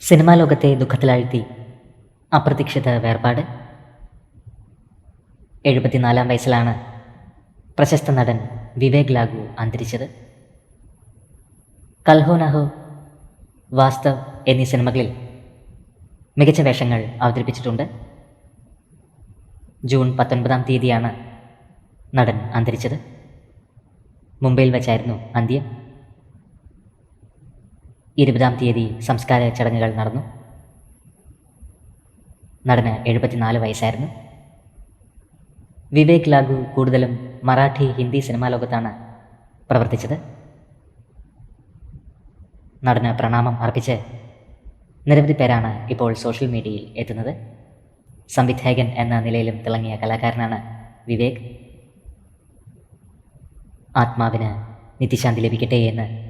Cinema ലോകത്തെ ദുഃഖത്തിലാഴ്ത്തി. അപ്രതീക്ഷിത വേർപാട്. എഴുപത്തിനാലാം വയസ്സിലാണ് പ്രശസ്ത നടൻ വിവേക് ലാഗു അന്തരിച്ചത്. കൽഹോ നഹോ വാസ്തവ് എന്നീ സിനിമകളിൽ മികച്ച വേഷങ്ങൾ അവതരിപ്പിച്ചിട്ടുണ്ട്. ജൂൺ പത്തൊൻപതാം തീയതിയാണ് നടൻ അന്തരിച്ചത്. മുംബൈയിൽ വെച്ചായിരുന്നു അന്ത്യം. ഇരുപതാം തീയതി സംസ്കാര ചടങ്ങുകൾ നടന്നു. നടന് എഴുപത്തിനാല് വയസ്സായിരുന്നു. വിവേക് ലാഗു കൂടുതലും മറാഠി ഹിന്ദി സിനിമാ ലോകത്താണ് പ്രവർത്തിച്ചത്. നടന് പ്രണാമം അർപ്പിച്ച് നിരവധി പേരാണ് ഇപ്പോൾ സോഷ്യൽ മീഡിയയിൽ എത്തുന്നത്. സംവിധായകൻ എന്ന നിലയിലും തിളങ്ങിയ കലാകാരനാണ് വിവേക്. ആത്മാവിന് നിത്യശാന്തി ലഭിക്കട്ടെ എന്ന്